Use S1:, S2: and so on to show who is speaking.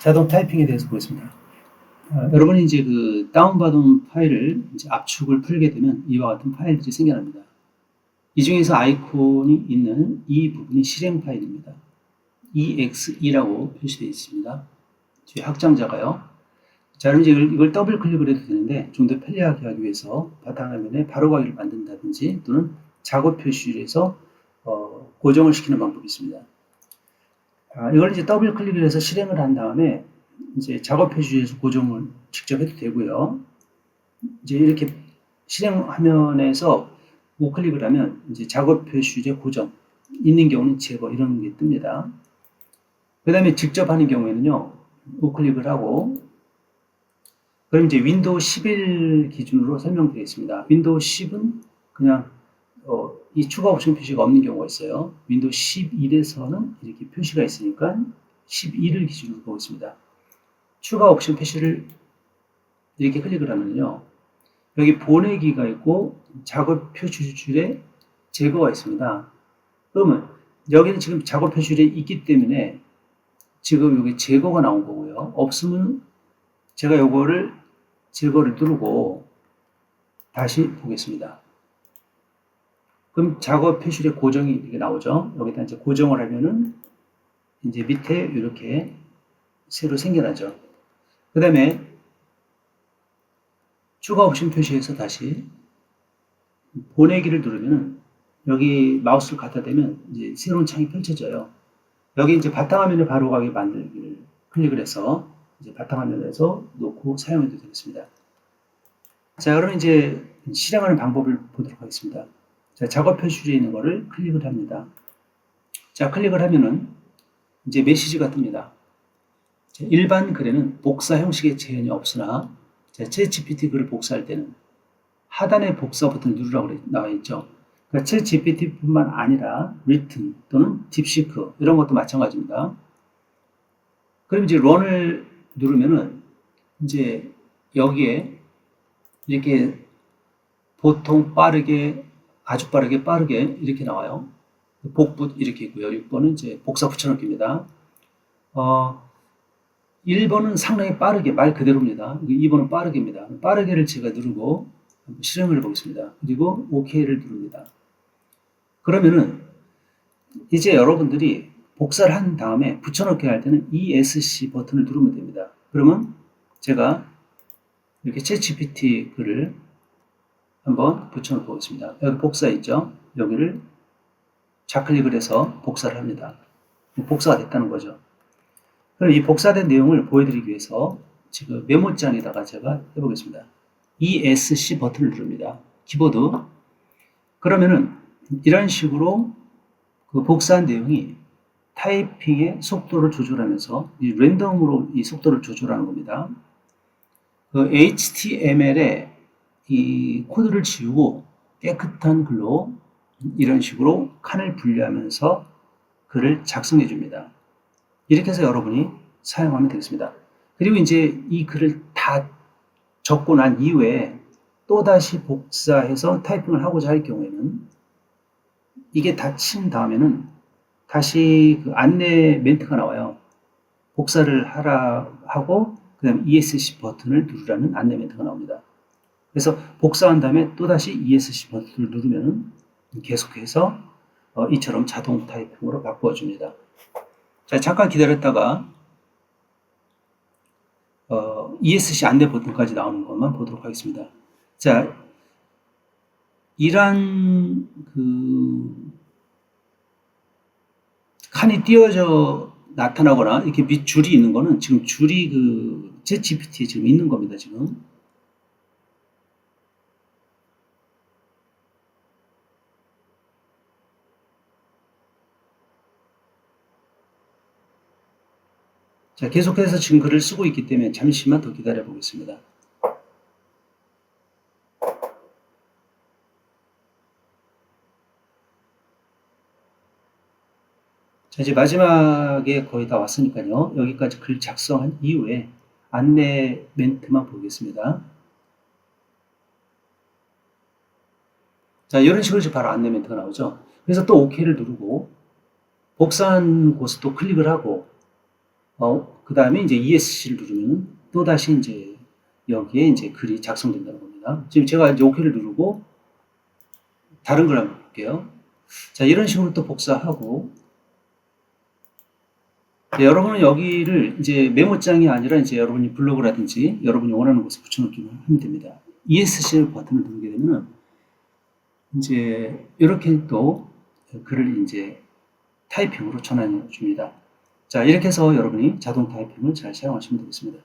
S1: 자동 타이핑에 대해서 보겠습니다. 아, 여러분이 이제 그 다운받은 파일을 이제 압축을 풀게 되면 이와 같은 파일들이 생겨납니다. 이 중에서 아이콘이 있는 이 부분이 실행 파일입니다. EXE라고 표시되어 있습니다. 뒤에 확장자가요. 자, 그럼 이제 이걸 더블 클릭을 해도 되는데 좀 더 편리하게 하기 위해서 바탕화면에 바로가기를 만든다든지 또는 작업 표시를 해서 어, 고정을 시키는 방법이 있습니다. 아, 이걸 이제 더블 클릭을 해서 실행을 한 다음에 이제 작업 표시에서 고정을 직접 해도 되고요. 이제 이렇게 실행 화면에서 우클릭을 하면 이제 작업 표시제 고정 있는 경우는 제거 이런 게 뜹니다. 그 다음에 직접 하는 경우에는요, 우클릭을 하고, 그럼 이제 윈도우 11 기준으로 설명드리겠습니다. 윈도우 10은 그냥, 어, 이 추가 옵션 표시가 없는 경우가 있어요. 윈도우 11에서는 이렇게 표시가 있으니까 11을 기준으로 보고 있습니다. 추가 옵션 표시를 이렇게 클릭을 하면요. 여기 보내기가 있고 작업 표시 줄에 제거가 있습니다. 그러면 여기는 지금 작업 표시줄에 있기 때문에 지금 여기 제거가 나온 거고요. 없으면 제가 요거를 제거를 누르고 다시 보겠습니다. 그럼 작업 표시줄에 고정이 이렇게 나오죠. 여기다 이제 고정을 하면은 이제 밑에 이렇게 새로 생겨나죠. 그 다음에 추가 옵션 표시해서 다시 보내기를 누르면은 여기 마우스를 갖다 대면 이제 새로운 창이 펼쳐져요. 여기 이제 바탕화면을 바로 가게 만들기를 클릭을 해서 이제 바탕화면에서 놓고 사용해도 되겠습니다. 자, 그럼 이제 실행하는 방법을 보도록 하겠습니다. 자, 작업 표시에 있는 거를 클릭을 합니다. 자, 클릭을 하면은 이제 메시지가 뜹니다. 자, 일반 글에는 복사 형식의 제한이 없으나 자, 챗GPT 글을 복사할 때는 하단의 복사 버튼을 누르라고 나와 있죠. 그러니까 챗GPT뿐만 아니라 written 또는 딥시크 이런 것도 마찬가지입니다. 그럼 이제 런을 누르면은 이제 여기에 이렇게 보통 빠르게 아주 빠르게 빠르게 이렇게 나와요. 복붙 이렇게 있고요. 6번은 이제 복사 붙여넣기입니다. 어, 1번은 상당히 빠르게 말 그대로입니다. 2번은 빠르게입니다. 빠르게를 제가 누르고 실행을 해보겠습니다. 그리고 OK를 누릅니다. 그러면은 이제 여러분들이 복사를 한 다음에 붙여넣기 할 때는 ESC 버튼을 누르면 됩니다. 그러면 제가 이렇게 챗GPT 글을 한번 붙여넣어 보겠습니다. 여기 복사 있죠? 여기를 좌클릭을 해서 복사를 합니다. 복사가 됐다는 거죠. 그럼 이 복사된 내용을 보여드리기 위해서 지금 메모장에다가 제가 해보겠습니다. ESC 버튼을 누릅니다. 키보드. 그러면은 이런 식으로 그 복사한 내용이 타이핑의 속도를 조절하면서 이 랜덤으로 이 속도를 조절하는 겁니다. 그 HTML에 이 코드를 지우고 깨끗한 글로 이런 식으로 칸을 분리하면서 글을 작성해 줍니다. 이렇게 해서 여러분이 사용하면 되겠습니다. 그리고 이제 이 글을 다 적고 난 이후에 또다시 복사해서 타이핑을 하고자 할 경우에는 이게 다친 다음에는 다시 그 안내 멘트가 나와요. 복사를 하라 하고 그 다음에 ESC 버튼을 누르라는 안내 멘트가 나옵니다. 그래서 복사한 다음에 또다시 ESC 버튼을 누르면 계속해서 어, 이처럼 자동 타이핑으로 바꾸어 줍니다. 자, 잠깐 기다렸다가 어, ESC 안내 버튼까지 나오는 것만 보도록 하겠습니다. 자, 이란 그 칸이 띄어져 나타나거나 이렇게 밑 줄이 있는 거는 지금 줄이 그 챗GPT에 지금 있는 겁니다. 지금 자, 계속해서 지금 글을 쓰고 있기 때문에 잠시만 더 기다려 보겠습니다. 자, 이제 마지막에 거의 다 왔으니까요. 여기까지 글 작성한 이후에 안내 멘트만 보겠습니다. 자, 이런 식으로 지금 바로 안내 멘트가 나오죠. 그래서 또 OK를 누르고 복사한 곳을 또 클릭을 하고 어, 그 다음에 이제 ESC를 누르면 또 다시 이제 여기에 이제 글이 작성된다는 겁니다. 지금 제가 이제 OK를 누르고 다른 걸 한번 볼게요. 자, 이런 식으로 또 복사하고 네, 여러분은 여기를 이제 메모장이 아니라 이제 여러분이 블로그라든지 여러분이 원하는 곳에 붙여넣기만 하면 됩니다. ESC 버튼을 누르게 되면은 이제 이렇게 또 글을 이제 타이핑으로 전환해 줍니다. 자, 이렇게 해서 여러분이 자동 타이핑을 잘 사용하시면 되겠습니다.